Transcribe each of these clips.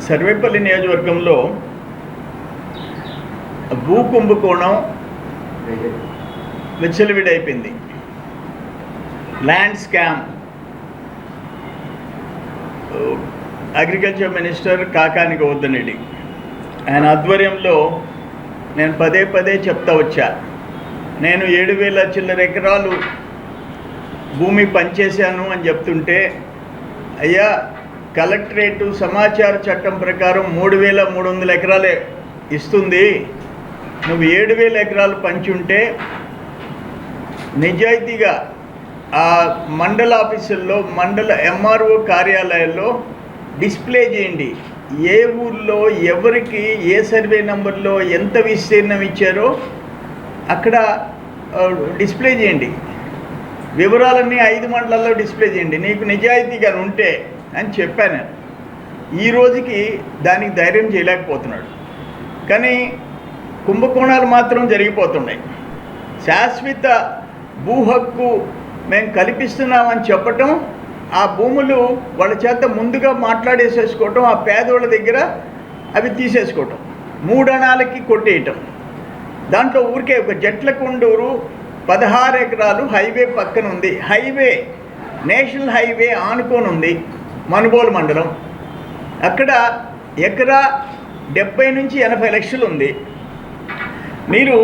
సర్వేపల్లి నియోజకవర్గంలో భూ కుంభకోణం విచ్చలవిడైపోయింది. Land scam. Agriculture minister Kakani Gautam Reddy ఆయన ఆధ్వర్యంలో నేను పదే పదే చెప్తా వచ్చా. నేను ఏడు వేల చిల్లర ఎకరాలు భూమి పనిచేశాను అని చెప్తుంటే అయ్యా కలెక్టరేటు సమాచార చట్టం ప్రకారం మూడు వేల మూడు వందల ఎకరాలే ఇస్తుంది. నువ్వు ఏడు వేల ఎకరాలు పంచుంటే నిజాయితీగా ఆ మండల ఆఫీసుల్లో మండల ఎంఆర్ఓ కార్యాలయాల్లో డిస్ప్లే చేయండి. ఏ ఊర్లో ఎవరికి ఏ సర్వే నెంబర్లో ఎంత విస్తీర్ణం ఇచ్చారో అక్కడ డిస్ప్లే చేయండి. వివరాలన్నీ ఐదు మండలాల్లో డిస్ప్లే చేయండి. నీకు నిజాయితీగా ఉంటే అని చెప్పాను. ఈ రోజుకి దానికి ధైర్యం చేయలేకపోతున్నాడు. కానీ కుంభకోణాలు మాత్రం జరిగిపోతున్నాయి. శాశ్వత భూ హక్కు మేము కల్పిస్తున్నామని చెప్పటం ఆ భూములు వాళ్ళ చేత ముందుగా మాట్లాడేసేసుకోవటం ఆ పేదోళ్ళ దగ్గర అవి తీసేసుకోవటం మూడణాలకి కొట్టేయటం. దాంట్లో ఊరికే ఒక జట్ల కొండూరు పదహారు ఎకరాలు హైవే పక్కన ఉంది హైవే నేషనల్ హైవే ఆనుకొని ఉంది మనుబోలు మండలం. అక్కడ ఎకరా డెబ్బై నుంచి ఎనభై లక్షలు ఉంది. మీరు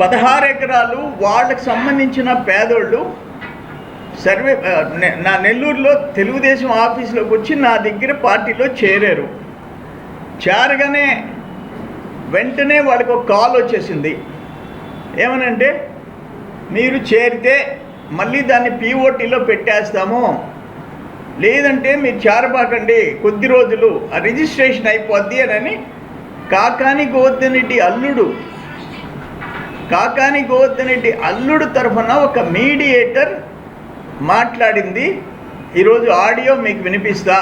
పదహారు ఎకరాలు వాళ్ళకి సంబంధించిన పేదోళ్ళు సర్వే నా నెల్లూరులో తెలుగుదేశం ఆఫీసులోకి వచ్చి నా దగ్గర పార్టీలో చేరారు. చేరగానే వెంటనే వాళ్ళకి ఒక కాల్ వచ్చేసింది. ఏమనంటే మీరు చేరితే మళ్ళీ దాన్ని పీఓటీలో పెట్టేస్తాము. లేదంటే మీరు చారబాకండి. కొద్ది రోజులు ఆ రిజిస్ట్రేషన్ అయిపోద్ది అని కాకాని గోవర్ధనరెడ్డి అల్లుడు కాకాని గోవర్ధనరెడ్డి అల్లుడు తరఫున ఒక మీడియేటర్ మాట్లాడింది. ఈరోజు ఆడియో మీకు వినిపిస్తా.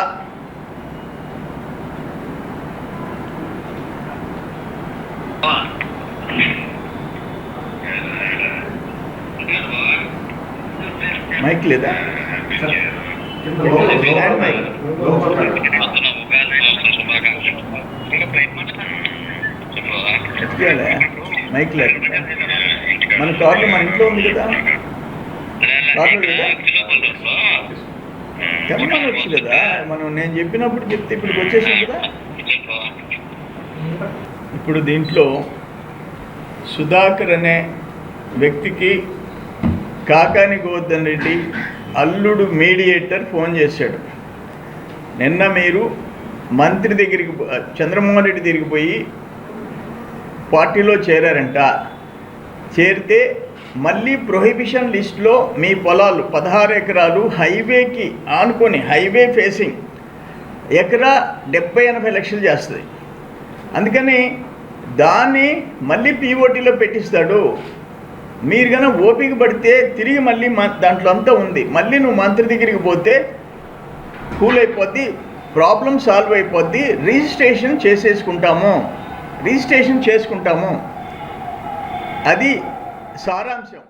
మైక్ లేదా? మైక్ లేదు మన కార్లు మన ఇంట్లో ఉంది కదా కార్లు లేదా కదా మనం నేను చెప్పినప్పుడు చెప్తే ఇప్పుడు వచ్చేసాం కదా ఇప్పుడు దీంట్లో సుధాకర్ అనే వ్యక్తికి కాకాని గోవర్ధన్ రెడ్డి అల్లుడు మీడియేటర్ ఫోన్ చేశాడు. నిన్న మీరు మంత్రి దగ్గరికి చంద్రమోహన్ రెడ్డి దగ్గరికి పోయి పార్టీలో చేరారంట. చేరితే మళ్ళీ ప్రొహిబిషన్ లిస్ట్లో మీ పొలాలు పదహారు ఎకరాలు హైవేకి ఆనుకొని హైవే ఫేసింగ్ ఎకరా డెబ్బై ఎనభై లక్షలు చేస్తుంది. అందుకని దాన్ని మళ్ళీ పీఓటీలో పెట్టిస్తాడు. మీరు కనుక ఓపిక పడితే తిరిగి మళ్ళీ దాంట్లో అంతా ఉంది. మళ్ళీ నువ్వు మంత్రి దగ్గరికి పోతే కూల్ అయిపోద్ది ప్రాబ్లం సాల్వ్ అయిపోద్ది రిజిస్ట్రేషన్ చేసేసుకుంటాము. రిజిస్ట్రేషన్ చేసుకుంటాము. అది సారాంశం.